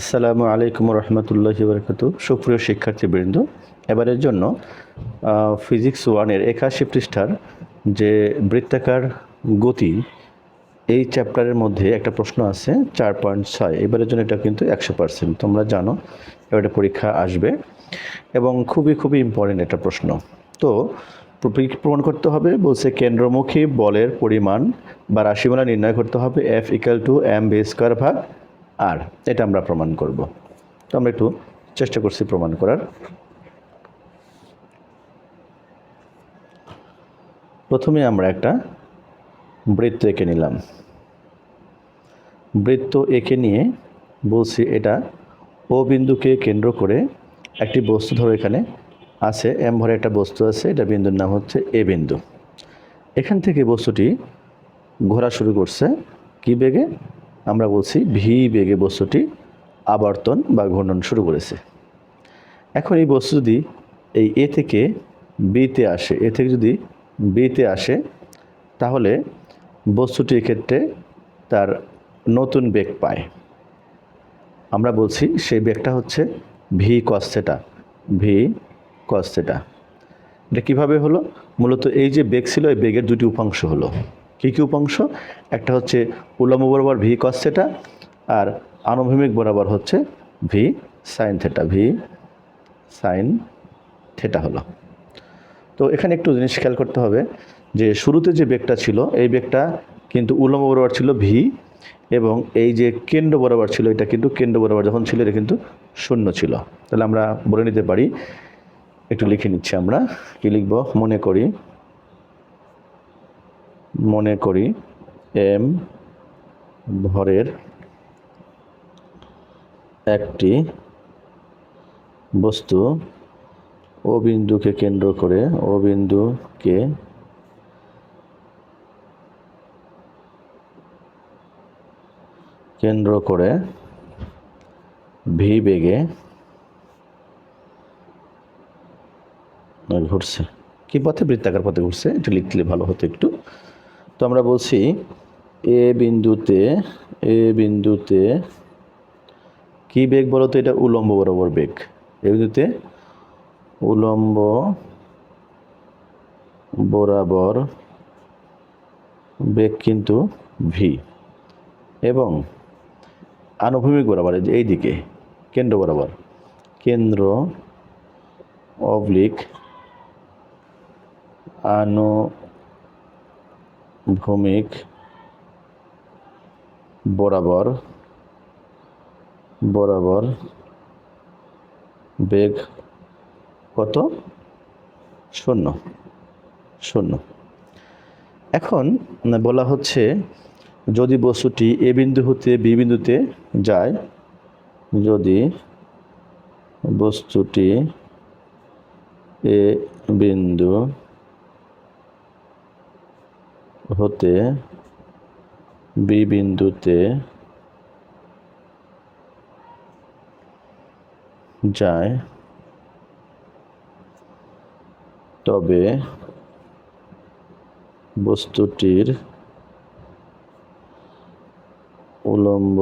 আসসালামু আলাইকুম রহমতুল্লাহ বরকাত সুপ্রিয় শিক্ষার্থীবৃন্দ, এবারের জন্য ফিজিক্স ওয়ানের একাশি পৃষ্ঠার যে বৃত্তাকার গতি, এই চ্যাপ্টারের মধ্যে একটা প্রশ্ন আছে, চার পয়েন্ট ছয়। এবারের জন্য এটা কিন্তু একশো পার্সেন্ট তোমরা জানো, এবারে পরীক্ষা আসবে এবং খুবই খুবই ইম্পর্টেন্ট একটা প্রশ্ন। তো প্র- প্রমাণ করতে হবে, বলছে কেন্দ্রমুখী বলের পরিমাণ বা রাশিমালা নির্ণয় করতে হবে F equal to M B square ভাগ আর এটা আমরা প্রমাণ করব। তো আমরা একটু চেষ্টা করছি প্রমাণ করার। প্রথমে আমরা একটা বৃত্ত এঁকে নিলাম। বৃত্ত এঁকে নিয়ে বলছি এটা ও বিন্দুকে কেন্দ্র করে একটি বস্তু ধরো এখানে আছে, এম ভরে একটা বস্তু আছে, এটা বিন্দুর নাম হচ্ছে এ বিন্দু। এখান থেকে বস্তুটি ঘোরা শুরু করছে কি বেগে? আমরা বলছি ভি বেগে বস্তুটি আবর্তন বা ঘূর্ণন শুরু করেছে। এখন এই বস্তু যদি এই এ থেকে বিতে আসে, এ থেকে যদি বিতে আসে, তাহলে বস্তুটি এক্ষেত্রে তার নতুন বেগ পায়। আমরা বলছি সেই বেগটা হচ্ছে ভি কস্থেটা ভি কস্থেটা এটা কীভাবে হলো? মূলত এই যে বেগ ছিল, এই বেগের দুটি উপাংশ হলো। কী কী উপাংশ? একটা হচ্ছে উলম্ব বরাবর ভি কস্থেটা আর আনুভূমিক বরাবর হচ্ছে V sine theta V sine theta হলো। তো এখানে একটু জিনিস খেয়াল করতে হবে যে শুরুতে যে বেগটা ছিল, এই বেগটা কিন্তু উলম্ব বরাবর ছিল ভি এবং এই যে কেন্দ্র বরাবর ছিল, এটা কিন্তু কেন্দ্র বরাবর যখন ছিল, এটা কিন্তু শূন্য ছিল। তাহলে আমরা বলে নিতে পারি, একটু লিখে নিচ্ছি আমরা। কি লিখব? মনে করি মনে করি, এম ভরের একটি বস্তু ও বিন্দুকে কেন্দ্র করে ও বিন্দুকে কেন্দ্র করে ভি বেগে ঘুরছে। কি পথে বৃত্তাকার পথে ঘুরছে? একটু লিখলে ভালো হতো একটু। তো আমরা বলছি এ বিন্দুতে এ বিন্দুতে কি বেগ বলো তো? এটা উলম্ব বরাবর বেগ। এ বিন্দুতে উলম্ব বরাবর বেগ কিন্তু ভি এবং আনুভূমিক বরাবর, এই দিকে কেন্দ্র বরাবর, কেন্দ্র অবলিক আনুভূমিক বরাবর বরাবর বেগ কত? শূন্য শূন্য। এখন বলা হচ্ছে, যদি বস্তুটি এ বিন্দু হতে বি বিন্দুতে যায়, যদি বস্তুটি এ বিন্দু হতে বি বিন্দুতে যায়। তবে বস্তুটির উলম্ব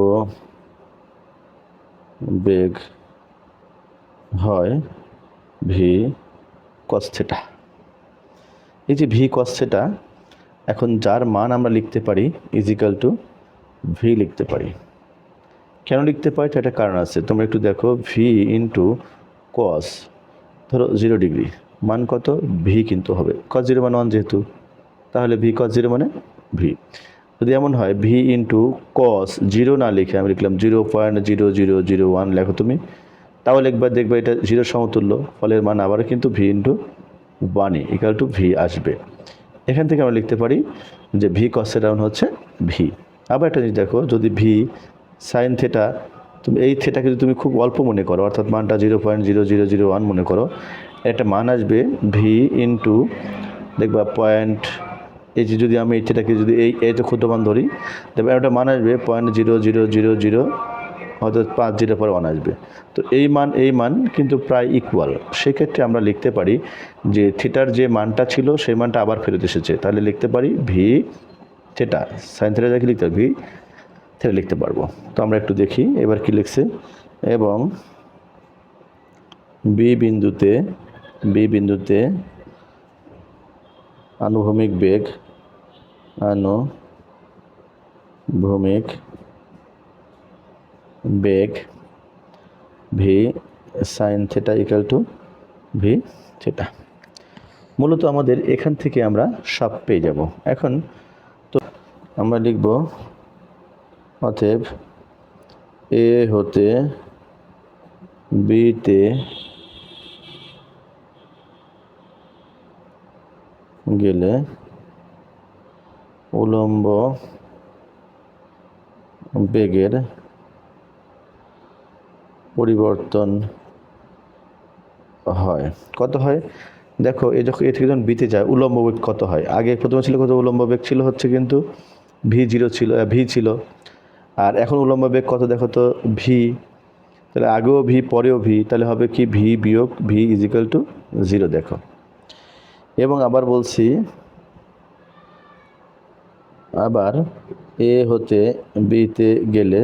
বেগ হয় ভি কস্থেটা এই যে ভি কস্থেটা এখন যার মান আমরা লিখতে পারি ইজিক্যাল টু ভি লিখতে পারি। কেন লিখতে পারি? তো একটা কারণ আছে। তোমরা একটু দেখো ভি ইন্টু কস ধরো জিরো ডিগ্রি মান কত? ভি কিন্তু হবে। কস জিরো মানে ওয়ান যেহেতু, তাহলে ভি কস জিরো মানে ভি যদি এমন হয় ভি ইন্টু কস জিরো না লিখে আমি লিখলাম zero point zero zero zero one লেখো তুমি তাহলে একবার দেখবে এটা জিরো সমতুল্য, ফলের মান আবার কিন্তু V into ওয়ানই equal to V আসবে। এখান থেকে আমরা লিখতে পারি যে ভি কসের ডাউন হচ্ছে ভি আবার একটা জিনিস দেখো, যদি ভি সাইন থেটা তুমি এই থেটাকে যদি তুমি খুব অল্প মনে করো, অর্থাৎ মানটা zero point zero zero zero one মনে করো, একটা মান আসবে ভি ইন্টু দেখবা পয়েন্ট এই যে যদি আমি এই থেটাকে যদি এই এই তো ক্ষুদ্র মান ধরি, দেখবে একটা মান আসবে point zero zero zero zero হয়তো পাঁচ জিরো পরে ওয়ান আসবে। তো এই মান এই মান কিন্তু প্রায় ইকুয়াল সেক্ষেত্রে আমরা লিখতে পারি যে থিটার যে মানটা ছিল, সেই মানটা আবার ফেরত এসেছে। তাহলে লিখতে পারি ভি থেটা সাইন থেটা যাকে লিখতে ভি তাহলে লিখতে পারব। তো আমরা একটু দেখি, এবার কি লিখছে? এবং বি বিন্দুতে বি বিন্দুতে আনুভূমিক বেগ, আনুভূমিক বেগ V sine theta equal to V theta মূলত আমাদের এখান থেকে আমরা সব পেয়ে যাব। এখন তো আমরা লিখব, অতএব এ হতে বিতে গেলে উলম্ব বেগের পরিবর্তন হয়। কত হয়? দেখো এ যখন এ থেকে যখন বিতে যায়, উলম্ব বেগ কত হয়? আগে প্রথমে ছিল কত? উলম্ব বেগ ছিল হচ্ছে কিন্তু ভি জিরো ছিল ভি ছিল। আর এখন উলম্ব বেগ কত দেখো তো? ভি তাহলে আগেও ভি পরেও ভি তাহলে হবে কি? ভি বিয়োগ ভি ইজিক্যাল টু জিরো দেখো। এবং আবার বলছি, আবার এ হতে বিতে গেলে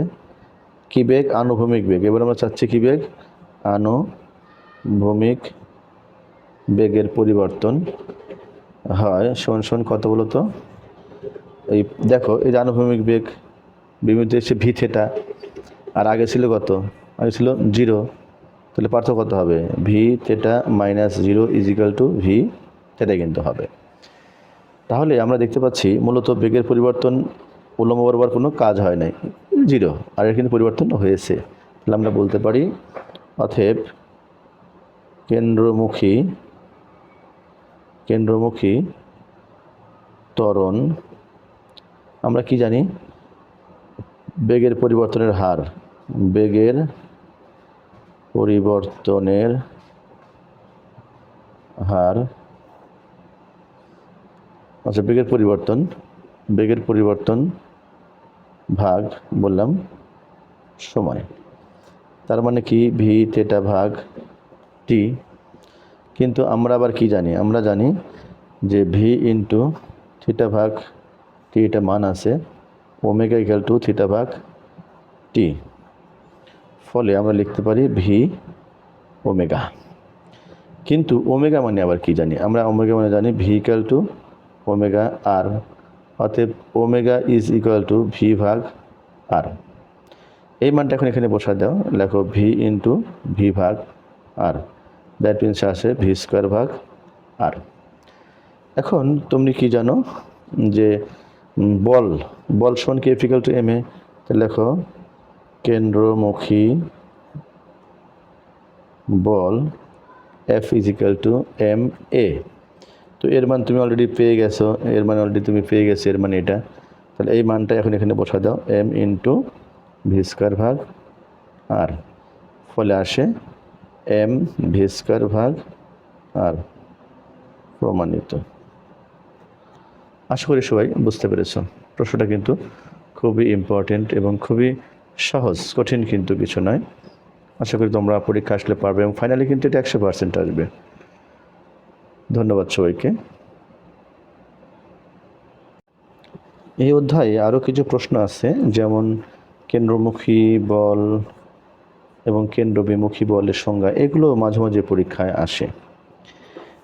কি বেগ? আনুভূমিক বেগ। এবার আমরা চাচ্ছি কি বেগ? আনুভূমিক বেগের পরিবর্তন হয়। শোন শোন, কত বলো তো? এই দেখো, এই যে আনুভূমিক বেগ বিমিতে এসে ভি থেটা। আর আগে ছিল কত? আগে ছিল জিরো। তাহলে পার্থক্য কত হবে? V theta minus zero equal to V theta কিন্তু হবে। তাহলে আমরা দেখতে পাচ্ছি মূলত বেগের পরিবর্তন উলম্ব বরাবর কোনো কাজ হয় নাই। জিরো। আর এর কিন্তু পরিবর্তন হয়েছে। তাহলে আমরা বলতে পারি অথেব কেন্দ্রমুখী কেন্দ্রমুখী ত্বরণ, আমরা কি জানি? বেগের পরিবর্তনের হার। বেগের পরিবর্তনের হার আচ্ছা বেগের পরিবর্তন বেগের পরিবর্তন ভাগ বললাম সময়। তার মানে কি? ভি থেটা ভাগ টি কিন্তু আমরা আবার কি জানি? আমরা জানি যে ভি ইন্টু থিটা ভাগ টি এটা মান আছে ওমেগা ইকাল টু থিটা ভাগ টি ফলে আমরা লিখতে পারি ভি ওমেগা কিন্তু ওমেগা মানে আবার কি জানি? আমরা ওমেগা মানে জানি ভি ইকাল টু ওমেগা আর অতএব omega is equal to V ভাগ আর। এই মানটা এখন এখানে বসা দাও। লেখো ভি ইন্টু ভি ভাগ আর। দ্যাট মিনস আসে ভি স্কোয়ার ভাগ আর। এখন তুমি কি জানো যে বল বল সমান কি এফিক্যাল টু এম এ? লেখো, কেন্দ্রমুখী বল F is equal to M A তো এর মান তুমি অলরেডি পেয়ে গেছো, এর মান অলরেডি তুমি পেয়ে গেছো এর মানে এটা। তাহলে এই মানটা এখন এখানে বসা দাও এম ইন্টু ভি স্কোয়ার ভাগ আর ফলে আসে এম ভি স্কোয়ার ভাগ আর প্রমাণিত। আশা করি সবাই বুঝতে পেরেছ। প্রশ্নটা কিন্তু খুবই ইম্পর্টেন্ট এবং খুবই সহজ, কঠিন কিন্তু কিছু নয়। আশা করি তোমরা পরীক্ষা আসলে পারবে এবং ফাইনালি কিন্তু এটা একশো পার্সেন্ট আসবে। ধন্যবাদ সবাইকে। এই অধ্যায়ে আরও কিছু প্রশ্ন আছে, যেমন কেন্দ্রমুখী বল এবং কেন্দ্রবিমুখী বলের সংজ্ঞা, এগুলো মাঝে মাঝে পরীক্ষায় আসে।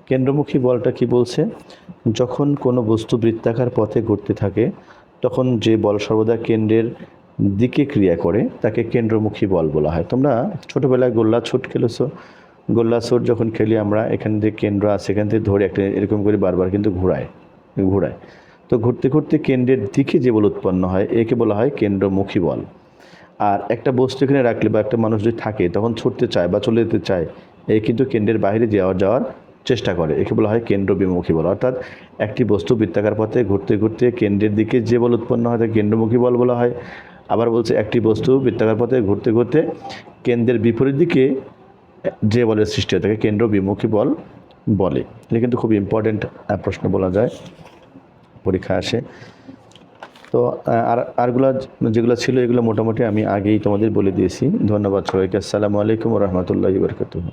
কেন্দ্রমুখী বলটা কি বলছে? যখন কোনো বস্তু বৃত্তাকার পথে ঘুরতে থাকে, তখন যে বল সর্বদা কেন্দ্রের দিকে ক্রিয়া করে, তাকে কেন্দ্রমুখী বল বলা হয়। তোমরা ছোটোবেলায় গোল্লা ছুট খেলেছো গোল্লা ছুট যখন খেলি আমরা, এখান থেকে কেন্দ্র আছে, এখান থেকে ধরে একটা এরকম করে বারবার কিন্তু ঘোরায় ঘোরায়। তো ঘুরতে ঘুরতে কেন্দ্রের দিকে যে বল উৎপন্ন হয়, একে বলা হয় কেন্দ্রমুখী বল। আর একটা বস্তু এখানে রাখলে বা একটা মানুষ যদি থাকে, তখন ছুটতে চায় বা চলে যেতে চায় এই কিন্তু কেন্দ্রের বাইরে যাওয়ার যাওয়ার চেষ্টা করে। একে বলা হয় কেন্দ্র বিমুখী বল। অর্থাৎ একটি বস্তু বৃত্তাকার পথে ঘুরতে ঘুরতে কেন্দ্রের দিকে যে বল উৎপন্ন হয়, তাকে কেন্দ্রমুখী বল বলা হয়। আবার বলছে একটি বস্তু বৃত্তাকার পথে ঘুরতে ঘুরতে কেন্দ্রের বিপরীত দিকে যে বলের সৃষ্টি হয়, তাকে কেন্দ্র বিমুখী বল বলে। এটা কিন্তু খুব ইম্পর্টেন্ট প্রশ্ন বলা যায়। পরীক্ষা আসে। তো আর, আরগুলো যেগুলো ছিল, এগুলো মোটামুটি আমি আগেই তোমাদের বলে দিয়েছি। ধন্যবাদ সবাইকে। আসসালামু আলাইকুম রহমতুল্লাহ বরকাতুহ।